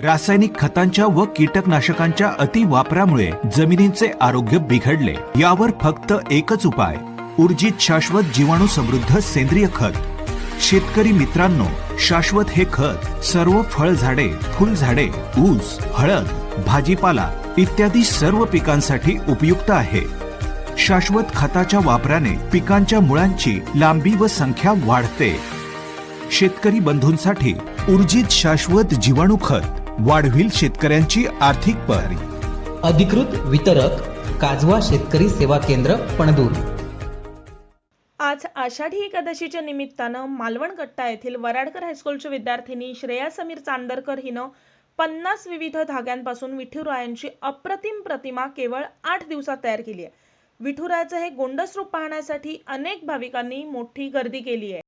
रासायनिक खतांच्या व कीटकनाशकांच्या अति वापरामुळे जमिनींचे आरोग्य बिघडले. यावर फक्त एकच उपाय ऊर्जित शाश्वत जीवाणू समृद्ध सेंद्रिय खत. शेतकरी मित्रांनो शाश्वत हे खत सर्व फळझाडे फुलझाडे ऊस हळद भाजीपाला इत्यादी सर्व पिकांसाठी उपयुक्त आहे. शाश्वत खताच्या वापराने पिकांच्या मुळांची लांबी व संख्या वाढते. शेतकरी बंधूंसाठी उर्जित शाश्वत जीवाणू खत वाढविल शेतकऱ्यांची आर्थिक पारी अधिकृत वितरक काजवा शेतकरी सेवा केंद्र पणदूर. आज आषाढी एकादशीच्या निमित्तानं मालवण कट्टा येथील वराडकर हायस्कूलच्या विद्यार्थिनी श्रेया समीर चांदरकर हिनं पन्नास विविध धाग्यांपासून विठुरायांची अप्रतिम प्रतिमा केवळ आठ दिवसात तयार केली आहे. विठुरायाचं हे गोंडस रूप पाहण्यासाठी अनेक भाविकांनी मोठी गर्दी केली आहे.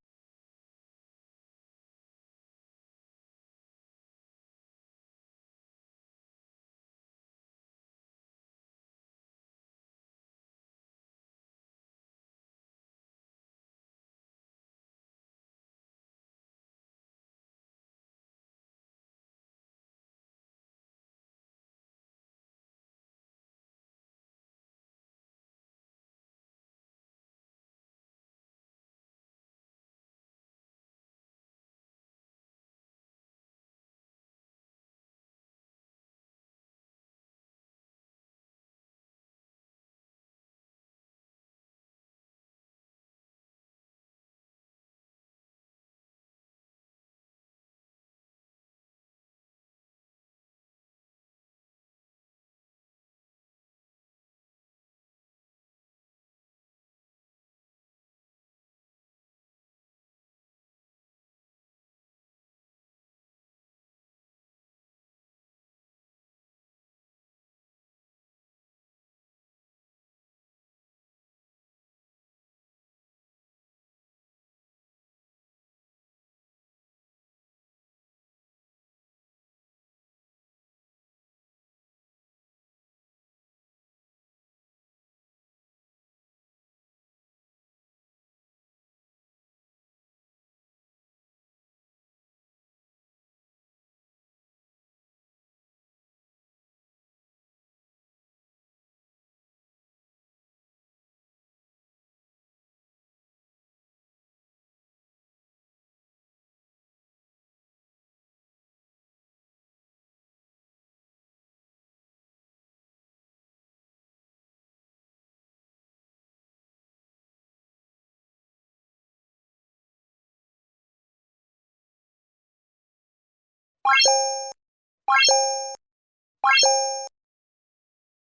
Bye.